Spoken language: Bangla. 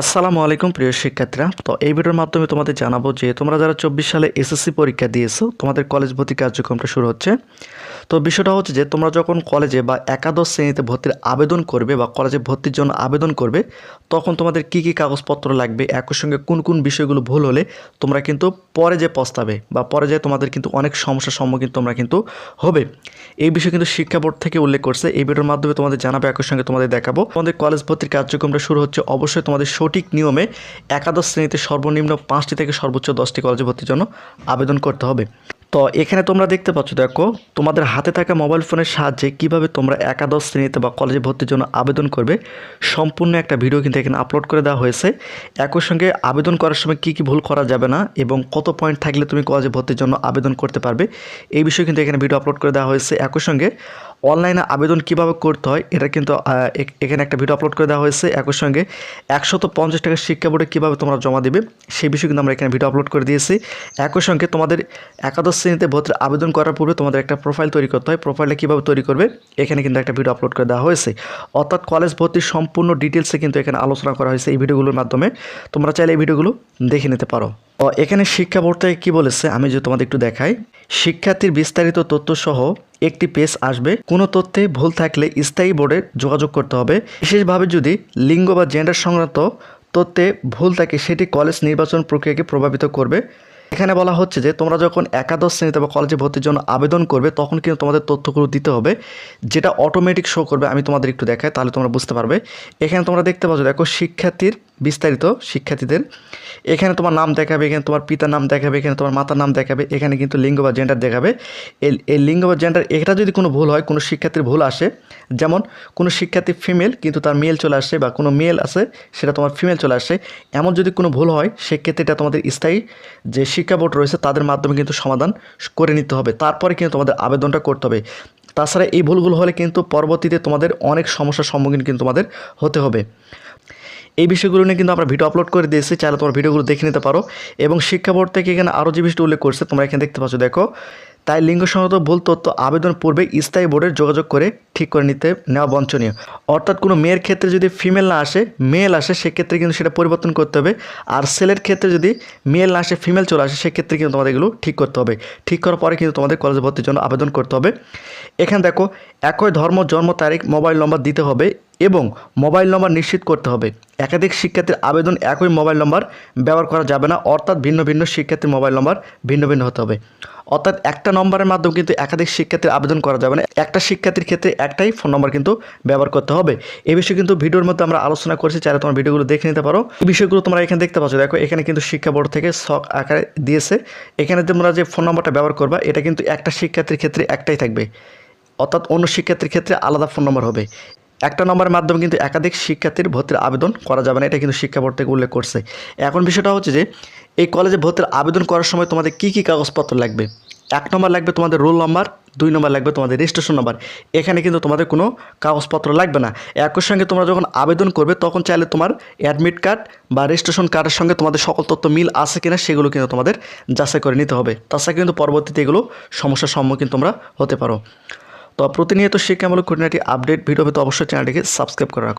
আসসালামু আলাইকুম প্রিয় শিক্ষার্থীরা। তো এই ভিডিওর মাধ্যমে তোমাদের জানাব যে তোমরা যারা চব্বিশ সালে এসএসসি পরীক্ষা দিয়েছ, তোমাদের কলেজ ভর্তি কার্যক্রমটা শুরু হচ্ছে। তো বিষয়টা হচ্ছে যে তোমরা যখন কলেজে বা একাদশ শ্রেণীতে ভর্তির আবেদন করবে বা কলেজে ভর্তির জন্য আবেদন করবে, তখন তোমাদের কি কি কাগজপত্র লাগবে, একই সঙ্গে কোন কোন বিষয়গুলো ভুল হলে তোমরা কিন্তু পরে যে পস্তাবে বা পরে যে তোমাদের কিন্তু অনেক সমস্যার সম্মুখীন তোমরা কিন্তু হবে। এই বিষয়ে কিন্তু শিক্ষা বোর্ড থেকে উল্লেখ করছে। এই ভিডিওর মাধ্যমে তোমাদের জানাবে, একই সঙ্গে তোমাদের দেখাবো। তোমাদের কলেজ ভর্তির কার্যক্রমটা শুরু হচ্ছে, অবশ্যই তোমাদের সঠিক নিয়মে একাদশ শ্রেণীতে সর্বনিম্ন পাঁচটি থেকে সর্বোচ্চ দশটি কলেজে ভর্তির জন্য আবেদন করতে হবে। তো এখানে তোমরা দেখতে পাচ্ছ, দেখো, তোমাদের হাতে থাকা মোবাইল ফোনের সাহায্যে কীভাবে তোমরা একাদশ শ্রেণীতে বা কলেজে ভর্তির জন্য আবেদন করবে, সম্পূর্ণ একটা ভিডিও কিন্তু এখানে আপলোড করে দেওয়া হয়েছে। একই সঙ্গে আবেদন করার সময় কী কী ভুল করা যাবে না এবং কত পয়েন্ট থাকলে তুমি কলেজে ভর্তির জন্য আবেদন করতে পারবে, এই বিষয়ে কিন্তু এখানে ভিডিও আপলোড করে দেওয়া হয়েছে। একই সঙ্গে অনলাইনে আবেদন কীভাবে করতে হয়, এটা কিন্তু এখানে একটা ভিডিও আপলোড করে দেওয়া হয়েছে। একই সঙ্গে একশত পঞ্চাশ টাকা শিক্ষা বোর্ডে কীভাবে তোমরা জমা দেবে, সেই বিষয়ে কিন্তু আমরা এখানে ভিডিও আপলোড করে দিয়েছি। একই সঙ্গে তোমাদের একাদশ শ্রেণীতে ভর্তির আবেদন করার পূর্বে তোমাদের একটা প্রোফাইল তৈরি করতে হয়। প্রোফাইলটা কীভাবে তৈরি করবে? এখানে কিন্তু একটা ভিডিও আপলোড করে দেওয়া হয়েছে। অর্থাৎ কলেজ ভর্তির সম্পূর্ণ ডিটেলসে কিন্তু এখানে আলোচনা করা হয়েছে এই ভিডিওগুলোর মাধ্যমে। তোমরা চাইলে এই ভিডিওগুলো দেখে নিতে পারো। এখানে শিক্ষা বোর্ড থেকে কী বলেছে? আমি যদি তোমাদের একটু দেখাই। শিক্ষার্থীর বিস্তারিত তথ্য সহ একটি পেজ আসবে। কোনো তথ্যে ভুল থাকলে স্থায়ী বোর্ডে যোগাযোগ করতে হবে। বিশেষভাবে যদি লিঙ্গ বা জেন্ডার সংক্রান্ত তথ্যে ভুল থাকে, সেটি কলেজ নির্বাচন প্রক্রিয়াকে প্রভাবিত করবে। এখানে বলা হচ্ছে যে, তোমরা যখন একাদশ শ্রেণীতে বা কলেজে ভর্তির জন্য আবেদন করবে, তখন কিন্তু তোমাদের তথ্যগুলো দিতে হবে, যেটা অটোমেটিক শো করবে, আমি তোমাদের একটু দেখাই, তাহলে তোমরা বুঝতে পারবে। এখানে তোমরা দেখতে পাচ্ছ, দেখো, শিক্ষার্থীর বিস্তারিত শিক্ষার্থীদের। এখানে তোমার নাম দেখাবে, এখানে তোমার পিতার নাম দেখাবে, এখানে তোমার মাতার নাম দেখাবে, এখানে কিন্তু লিঙ্গ বা জেন্ডার দেখাবে। এই লিঙ্গ বা জেন্ডার এটা যদি কোনো ভুল হয়, কোনো শিক্ষার্থীর ভুল আসে, যেমন কোনো শিক্ষার্থী ফিমেল কিন্তু তার মেল চলে আসে বা কোনো মেল আছে, সেটা তোমার ফিমেল চলে আসে, এমন যদি কোনো ভুল হয়, সেক্ষেত্রে এটা তোমাদের স্থায়ী যে শিক্ষা বোর্ড রয়েছে, তাদের মাধ্যমে কিন্তু সমাধান করে নিতে হবে। তারপরে কিন্তু তোমাদের আবেদনটা করতে হবে। তাছাড়া এই ভুলগুলো হলে কিন্তু পরবর্তীতে তোমাদের অনেক সমস্যার সম্মুখীন কিন্তু তোমাদের হতে হবে। এই বিষয়গুলো নিয়ে কিন্তু আমরা ভিডিও আপলোড করে দিয়েছি, চাইলে তোমার ভিডিওগুলো দেখে নিতে পারো। এবং শিক্ষা বোর্ড থেকে এখানে আরও যে বিষয়টি উল্লেখ করছে, তোমরা এখানে দেখতে পাচ্ছ, দেখো, তাই লিঙ্গ সংগত ভুল তথ্য আবেদন পূর্বে স্থায়ী বোর্ডের যোগাযোগ করে ঠিক করে নিতে নেওয়া বঞ্চনীয়। অর্থাৎ কোনো মেয়ের ক্ষেত্রে যদি ফিমেল না আসে মেল আসে, সেক্ষেত্রে কিন্তু সেটা পরিবর্তন করতে হবে। আর সেলের ক্ষেত্রে যদি মেল না আসে ফিমেল চলে আসে, সেক্ষেত্রে কিন্তু তোমাদের এগুলো ঠিক করতে হবে। ঠিক করার পরে কিন্তু তোমাদের কলেজে ভর্তির জন্য আবেদন করতে হবে। এখানে দেখো, একই ধর্ম, জন্ম, তারিখ মোবাইল নম্বর দিতে হবে। এবং মোবাইল নম্বর নিশ্চিত করতে হবে। একাধিক শিক্ষার্থীর আবেদন একই মোবাইল নম্বর ব্যবহার করা যাবে না, অর্থাৎ ভিন্ন ভিন্ন শিক্ষার্থীর মোবাইল নম্বর ভিন্ন ভিন্ন হতে হবে। অর্থাৎ একটা নম্বরের মাধ্যমে কিন্তু একাধিক শিক্ষার্থীর আবেদন করা যাবে না। একটা শিক্ষার্থীর ক্ষেত্রে একটাই ফোন নম্বর কিন্তু ব্যবহার করতে হবে। এই বিষয়ে কিন্তু ভিডিওর মধ্যে আমরা আলোচনা করেছি, চাইলে তোমার ভিডিওগুলো দেখে নিতে পারো। এই বিষয়গুলো তোমরা এখানে দেখতে পাচ্ছ। দেখো, এখানে কিন্তু শিক্ষা বোর্ড থেকে শখ আকারে দিয়েছে। এখানে তোমরা যে ফোন নম্বরটা ব্যবহার করবা, এটা কিন্তু একটা শিক্ষার্থীর ক্ষেত্রে একটাই থাকবে। অর্থাৎ অন্য শিক্ষার্থীর ক্ষেত্রে আলাদা ফোন নম্বর হবে। একটা নম্বরের মাধ্যমে কিন্তু একাধিক শিক্ষার্থীর ভর্তির আবেদন করা যাবে না, এটা কিন্তু শিক্ষা বোর্ড থেকে উল্লেখ করছে। এখন বিষয়টা হচ্ছে যে, এই কলেজে ভর্তির আবেদন করার সময় তোমাদের কী কী কাগজপত্র লাগবে? এক নম্বর লাগবে তোমাদের রোল নম্বর, দুই নম্বর লাগবে তোমাদের রেজিস্ট্রেশন নম্বর। এখানে কিন্তু তোমাদের কোনো কাগজপত্র লাগবে না। একই সঙ্গে তোমরা যখন আবেদন করবে, তখন চাইলে তোমার অ্যাডমিট কার্ড বা রেজিস্ট্রেশন কার্ডের সঙ্গে তোমাদের সকল তথ্য মিল আছে কিনা, সেগুলো কিন্তু তোমাদের যাচাই করে নিতে হবে। তাছাড়া কিন্তু পরবর্তীতে এগুলো সমস্যার সম্মুখীন তোমরা হতে পারো। তো প্রতিনিয়ত শিক্ষামূলক খুঁটিনাটি আপডেট ভিডিও পেতে অবশ্যই চ্যানেলটিকে সাবস্ক্রাইব করে রাখো